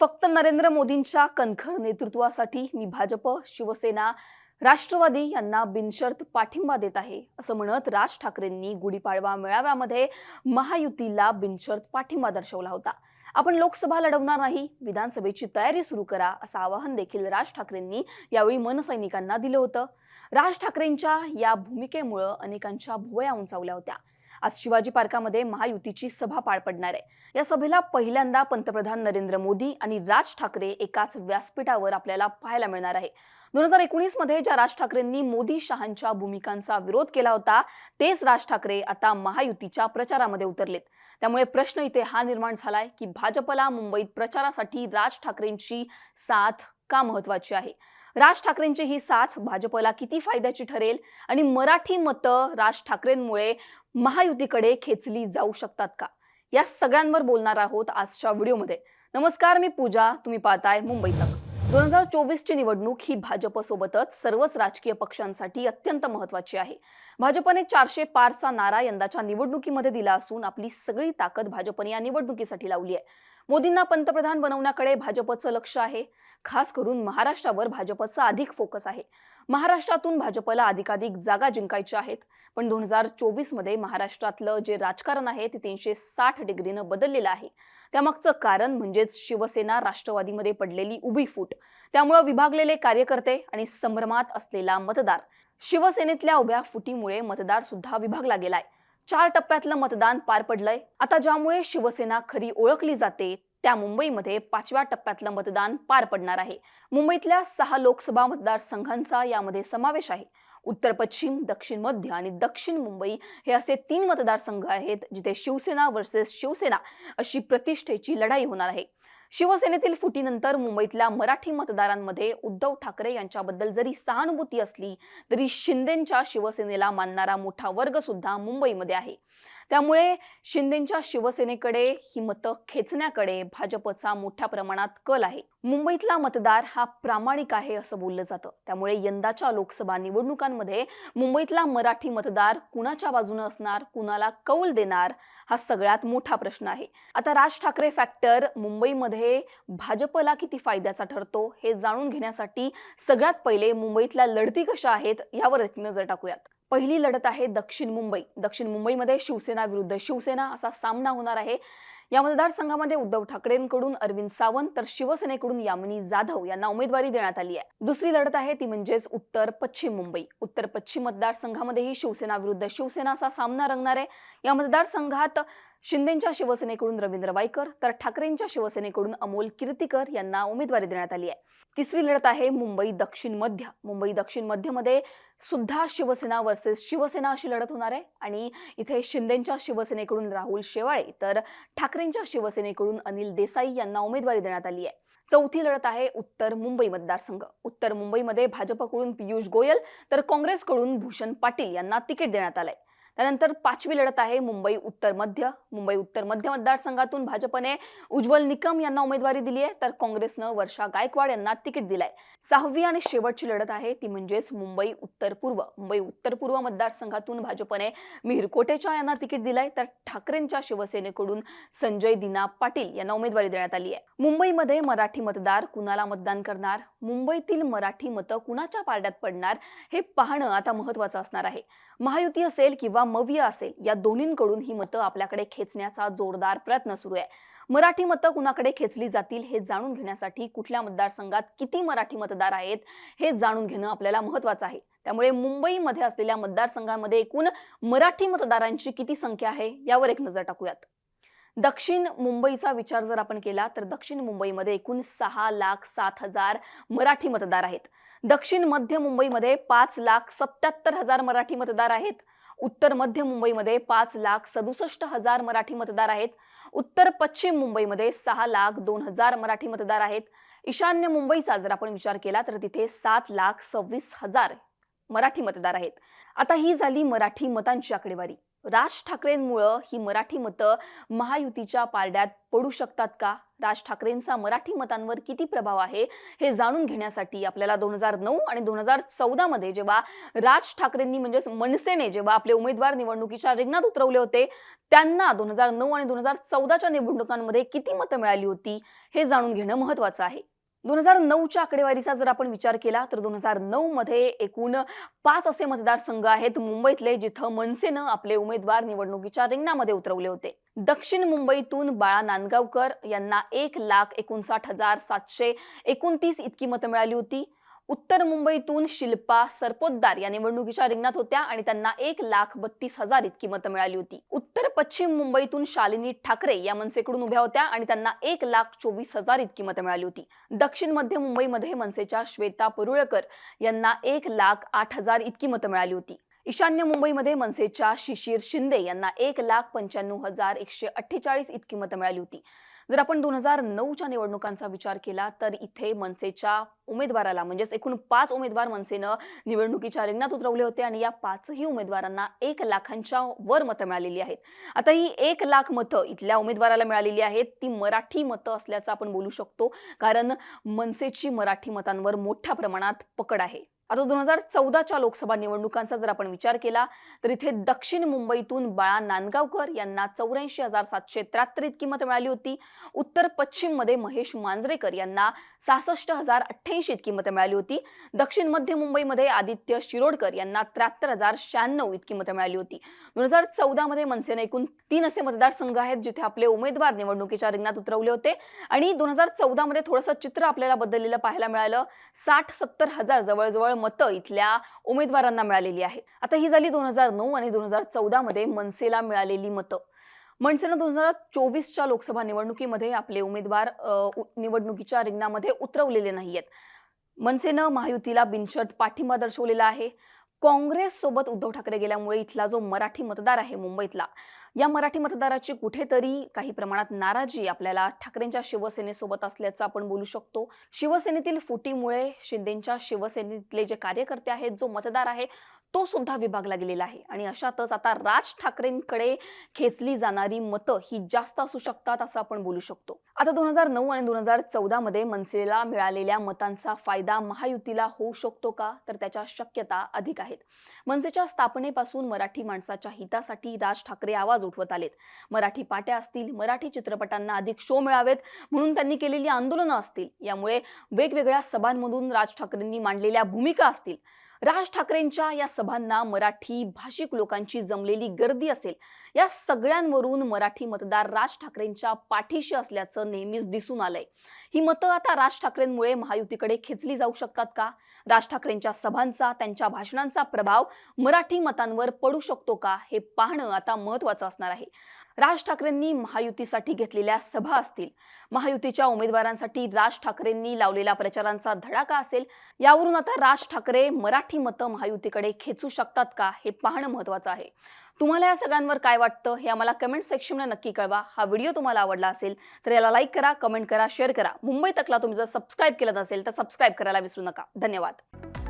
फक्त नरेंद्र मोदींच्या कणखर नेतृत्वासाठी मी भाजप शिवसेना राष्ट्रवादी यांना बिनशर्त पाठिंबा देत आहे असं म्हणत राज ठाकरेंनी गुढीपाडवा मेळाव्यामध्ये महायुतीला बिनशर्त पाठिंबा दर्शवला होता. आपण लोकसभा लढवणार नाही विधानसभेची तयारी सुरू करा असं आवाहन देखील राज ठाकरेंनी यावेळी मनसैनिकांना दिलं होतं. राज ठाकरेंच्या या भूमिकेमुळं अनेकांच्या भुवया उंचावल्या होत्या. आज शिवाजी पार्कामध्ये महायुतीची सभा पार पडणार आहे. या सभेला पहिल्यांदा पंतप्रधान नरेंद्र मोदी आणि राज ठाकरे एकाच व्यासपीठावर आपल्याला पाहायला मिळणार आहे. दोन हजार एकोणीसमध्ये ज्या राज ठाकरेंनी मोदी शहांच्या भूमिकांचा विरोध केला होता तेच राज ठाकरे आता महायुतीच्या प्रचारामध्ये उतरलेत. त्यामुळे प्रश्न इथे हा निर्माण झालाय की भाजपला मुंबईत प्रचारासाठी राज ठाकरेंची साथ का महत्वाची आहे? राज ठाकरेंची ही साथ भाजपला किती फायद्याची ठरेल? आणि मराठी मतं राज ठाकरेंमुळे महायुतीकडे खेचली जाऊ शकतात का? या सगळ्यांवर बोलणार आहोत आजच्या व्हिडिओमध्ये. नमस्कार मी पूजा. तुम्ही पाहताय मुंबई तक. दोन हजार चोवीसची निवडणूक ही भाजपसोबतच सर्वच राजकीय पक्षांसाठी अत्यंत महत्वाची आहे. भाजपने चारशे पारचा नारा यंदाच्या निवडणुकीमध्ये दिला असून आपली सगळी ताकद भाजपने या निवडणुकीसाठी लावली आहे. मोदींना पंतप्रधान बनवण्याकडे भाजपचं लक्ष आहे. खास करून महाराष्ट्रावर भाजपचा अधिक फोकस आहे. महाराष्ट्रातून भाजपला अधिकाधिक जागा जिंकायच्या आहेत. पण दोन हजार चोवीसमध्ये महाराष्ट्रातलं जे राजकारण आहे ते तीनशे साठ डिग्रीनं बदललेलं आहे. त्यामागचं कारण म्हणजेच शिवसेना राष्ट्रवादीमध्ये पडलेली उभी फूट. त्यामुळं विभागलेले कार्यकर्ते आणि संभ्रमात असलेला मतदार. शिवसेनेतल्या उभ्या फुटीमुळे मतदार सुद्धा विभागला गेलाय. चार टप्प्यातलं मतदान पार पडलंय. आता ज्यामुळे शिवसेना खरी ओळखली जाते त्या मुंबईमध्ये पाचव्या टप्प्यातलं मतदान पार पडणार आहे. मुंबईतल्या सहा लोकसभा मतदारसंघांचा यामध्ये समावेश आहे. उत्तर पश्चिम दक्षिण मध्य आणि दक्षिण मुंबई हे असे तीन मतदारसंघ आहेत जिथे शिवसेना वर्सेस शिवसेना अशी प्रतिष्ठेची लढाई होणार आहे. शिवसेनेतील फुटीनंतर मुंबईतल्या मराठी मतदारांमध्ये उद्धव ठाकरे यांच्याबद्दल जरी सहानुभूती असली तरी शिंदेच्या शिवसेनेला मानणारा मोठा वर्ग सुद्धा मुंबईमध्ये आहे. त्यामुळे शिंदेच्या शिवसेनेकडे ही मतं खेचण्याकडे भाजपचा मोठ्या प्रमाणात कल आहे. मुंबईतला मतदार हा प्रामाणिक आहे असं बोललं जातं. त्यामुळे यंदाच्या लोकसभा निवडणुकांमध्ये मुंबईतला मराठी मतदार कुणाच्या बाजूने असणार कुणाला कौल देणार हा सगळ्यात मोठा प्रश्न आहे. आता राज ठाकरे फॅक्टर मुंबईमध्ये भाजपला किती फायद्याचा ठरतो हे जाणून घेण्यासाठी सगळ्यात पहिले मुंबईतल्या लढती कशा आहेत यावर एक नजर टाकूयात. पहिली लढत आहे दक्षिण मुंबई. दक्षिण मुंबईमध्ये शिवसेना विरुद्ध शिवसेना असा सामना होणार आहे. या मतदारसंघामध्ये उद्धव ठाकरेंकडून अरविंद सावंत तर शिवसेनेकडून यामिनी जाधव यांना उमेदवारी देण्यात आली आहे. दुसरी लढत आहे ती म्हणजेच उत्तर पश्चिम मुंबई. उत्तर पश्चिम मतदारसंघामध्येही शिवसेना विरुद्ध शिवसेना असा सामना रंगणार आहे. या मतदारसंघात शिंदेच्या शिवसेनेकडून रवींद्र वायकर तर ठाकरेंच्या शिवसेनेकडून अमोल कीर्तीकर यांना उमेदवारी देण्यात आली आहे. तिसरी लढत आहे मुंबई दक्षिण मध्य. मुंबई दक्षिण मध्यमध्ये सुद्धा शिवसेना वर्सेस शिवसेना अशी लढत होणार आहे. आणि इथे शिंदेच्या शिवसेनेकडून राहुल शेवाळे तर ठाकरेंच्या शिवसेनेकडून अनिल देसाई यांना उमेदवारी देण्यात आली आहे. चौथी लढत आहे उत्तर मुंबई मतदारसंघ. उत्तर मुंबईमध्ये भाजपकडून पियुष गोयल तर काँग्रेसकडून भूषण पाटील यांना तिकीट देण्यात आलंय. त्यानंतर पाचवी लढत आहे मुंबई उत्तर मध्य. मुंबई उत्तर मध्य मतदारसंघातून भाजपने उज्ज्वल निकम यांना उमेदवारी दिली आहे. तर काँग्रेसनं वर्षा गायकवाड यांना तिकीट दिलंय. सहावी आणि शेवटची लढत आहे ती म्हणजेच मुंबई उत्तर पूर्व. मुंबई उत्तर पूर्व मतदारसंघातून भाजपने मिहिर कोटेचा यांना तिकीट दिलंय. तर ठाकरेंच्या शिवसेनेकडून संजय दिना पाटील यांना उमेदवारी देण्यात आली आहे. मुंबईमध्ये मराठी मतदार कुणाला मतदान करणार? मुंबईतील मराठी मतं कुणाच्या पारड्यात पडणार? हे पाहणं आता महत्वाचं असणार आहे. महायुती असेल किंवा मविय असेल या दोन्हींकडून ही मतं आपल्याकडे खेचण्याचा जोरदार प्रयत्न सुरू आहे. मराठी मतं कुणाकडे खेचली जातील हे जाणून घेण्यासाठी कुठल्या मतदारसंघात किती मराठी मतदार आहेत हे जाणून घेणं आपल्याला महत्वाचं आहे. त्यामुळे मुंबईमध्ये असलेल्या मतदारसंघामध्ये एकूण मराठी मतदारांची किती संख्या आहे यावर एक नजर टाकूयात. दक्षिण मुंबईचा विचार जर आपण केला तर दक्षिण मुंबईमध्ये एकूण सहा लाख सात हजार मराठी मतदार आहेत. दक्षिण मध्य मुंबईमध्ये पाच लाख सत्याहत्तर हजार मराठी मतदार आहेत. उत्तर मध्य मुंबईमध्ये पाच लाख सदुसष्ट हजार मराठी मतदार आहेत. उत्तर पश्चिम मुंबईमध्ये सहा लाख दोन हजार मराठी मतदार आहेत. ईशान्य मुंबईचा जर आपण विचार केला तर तिथे सात लाख सव्वीस हजार मराठी मतदार आहेत. आता ही झाली मराठी मतांची आकडेवारी. राज ठाकरेंमुळं ही मराठी मतं महायुतीच्या पारड्यात पडू शकतात का? राज ठाकरेंचा मराठी मतांवर किती प्रभाव आहे? हे जाणून घेण्यासाठी आपल्याला दोन हजार नऊ आणि दोन हजार चौदामध्ये जेव्हा राज ठाकरेंनी म्हणजेच मनसेने जेव्हा आपले उमेदवार निवडणुकीच्या रिंगणात उतरवले होते त्यांना दोन हजार नऊ आणि दोन हजार चौदाच्या निवडणुकांमध्ये किती मतं मिळाली होती हे जाणून घेणं महत्वाचं आहे. दोन हजार नऊच्या आकडेवारीचा जर आपण विचार केला तर दोन हजार नऊ मध्ये एकूण पाच असे मतदारसंघ आहेत मुंबईतले जिथं मनसेनं आपले उमेदवार निवडणुकीच्या रिंगणामध्ये उतरवले होते. दक्षिण मुंबईतून बाळा नांदगावकर यांना एक लाख एकोणसाठ हजार सातशे एकोणतीस इतकी मतं मिळाली होती. उत्तर मुंबईतून शिल्पा सरपोतदार या निवडणुकीच्या रिंगणात होत्या आणि त्यांना एक लाख बत्तीस हजार इतकी मतं मिळाली होती. उत्तर पश्चिम मुंबईतून शालिनी ठाकरे या मनसेकडून उभ्या होत्या आणि त्यांना एक लाख चोवीस हजार इतकी मतं मिळाली होती. दक्षिण मध्य मुंबईमध्ये मनसेच्या श्वेता परुळकर यांना एक लाख आठ हजार इतकी मतं मिळाली होती. ईशान्य मुंबईमध्ये मनसेच्या शिशिर शिंदे यांना एक लाख पंच्याण्णव हजार एकशे अठ्ठेचाळीस इतकी मतं मिळाली होती. जर आपण दोन हजार नऊच्या निवडणुकांचा विचार केला तर इथे मनसेच्या उमेदवाराला म्हणजेच एकूण पाच उमेदवार मनसेनं निवडणुकीच्या रिंगणात उतरवले होते आणि या पाचही उमेदवारांना एक लाखांच्या वर मतं मिळालेली आहेत. आता ही एक लाख मतं इथल्या उमेदवाराला मिळालेली आहेत. ती मराठी मतं असल्याचं आपण बोलू शकतो कारण मनसेची मराठी मतांवर मोठ्या प्रमाणात पकड आहे. आता दोन हजार चौदाच्या लोकसभा निवडणुकांचा जर आपण विचार केला तर इथे दक्षिण मुंबईतून बाळा नांदगावकर यांना चौऱ्याऐंशी हजार सातशे त्र्याहत्तर इतकी मतं मिळाली होती. उत्तर पश्चिममध्ये महेश मांजरेकर यांना सहासष्ट हजार अठ्ठ्याऐंशी इतकी मतं मिळाली होती. दक्षिण मध्य मुंबईमध्ये आदित्य शिरोडकर यांना त्र्याहत्तर हजार शहाण्णव इतकी मतं मिळाली होती. दोन हजार चौदामध्ये मनसेने एकूण तीन असे मतदारसंघ आहेत जिथे आपले उमेदवार निवडणुकीच्या रिंगणात उतरवले होते. आणि दोन हजार चौदामध्ये थोडंसं चित्र आपल्याला बदललेलं पाहायला मिळालं. साठ सत्तर हजार जवळजवळ मतं इथल्या उमेदवारांना मिळालेली आहेत. आता ही झाली दोन हजार नऊ आणि दोन हजार चौदामध्ये मनसेला मिळालेली मतं. मनसेनं दोन हजार चोवीसच्या लोकसभा निवडणुकीमध्ये आपले उमेदवार निवडणुकीच्या रिंगणामध्ये उतरवलेले नाही आहेत मनसेनं महायुतीला बिनशर्त पाठिंबा दर्शवलेला आहे. काँग्रेस सोबत उद्धव ठाकरे गेल्यामुळे इथला जो मराठी मतदार आहे मुंबईतला या मराठी मतदाराची कुठेतरी काही प्रमाणात नाराजी आपल्याला ठाकरेंच्या शिवसेनेसोबत असल्याचं आपण बोलू शकतो. शिवसेनेतील फुटीमुळे शिंदेच्या शिवसेनेतले जे कार्यकर्ते आहेत जो मतदार आहे तो सुद्धा विभागला गेलेला आहे. आणि अशातच आता राज ठाकरेंकडे खेचली जाणारी मतं ही जास्त असू शकतात असं आपण बोलू शकतो. आता दोन हजार नऊ आणि दोन हजार चौदामध्ये मनसेला मिळालेल्या मतांचा फायदा महायुतीला होऊ शकतो का? तर त्याच्या शक्यता अधिक आहेत. मनसेच्या स्थापनेपासून मराठी माणसाच्या हितासाठी राज ठाकरे आवाज उठवत आलेत. मराठी पाट्या असतील मराठी चित्रपटांना अधिक शो मिळावेत म्हणून त्यांनी केलेली आंदोलनं असतील. यामुळे वेगवेगळ्या सभांमधून राज ठाकरेंनी मांडलेल्या भूमिका असतील. राज ठाकरेंच्या या सभांना मराठी भाषिक लोकांची जमलेली गर्दी असेल या सगळ्यांवरून मराठी मतदार राज ठाकरेंच्या पाठीशी असल्याचं नेहमीच दिसून आलंय. ही मतं आता राज ठाकरेंमुळे महायुतीकडे खेचली जाऊ शकतात का? राज ठाकरेंच्या सभांचा त्यांच्या भाषणांचा प्रभाव मराठी मतांवर पडू शकतो का? हे पाहणं आता महत्वाचं असणार आहे. राज ठाकरेंनी महायुतीसाठी घेतलेल्या सभा असतील. महायुतीच्या उमेदवारांसाठी राज ठाकरेंनी लावलेला प्रचारांचा धडाका असेल. यावरून आता राज ठाकरे मराठी मतं महायुतीकडे खेचू शकतात का हे पाहणं महत्वाचं आहे. तुम्हाला या सगळ्यांवर काय वाटतं हे आम्हाला कमेंट सेक्शनला नक्की कळवा. हा व्हिडिओ तुम्हाला आवडला असेल तर याला लाईक करा कमेंट करा शेअर करा. मुंबई तकला तुम्ही जर सबस्क्राईब केलं नसेल तर सबस्क्राईब करायला विसरू नका. धन्यवाद.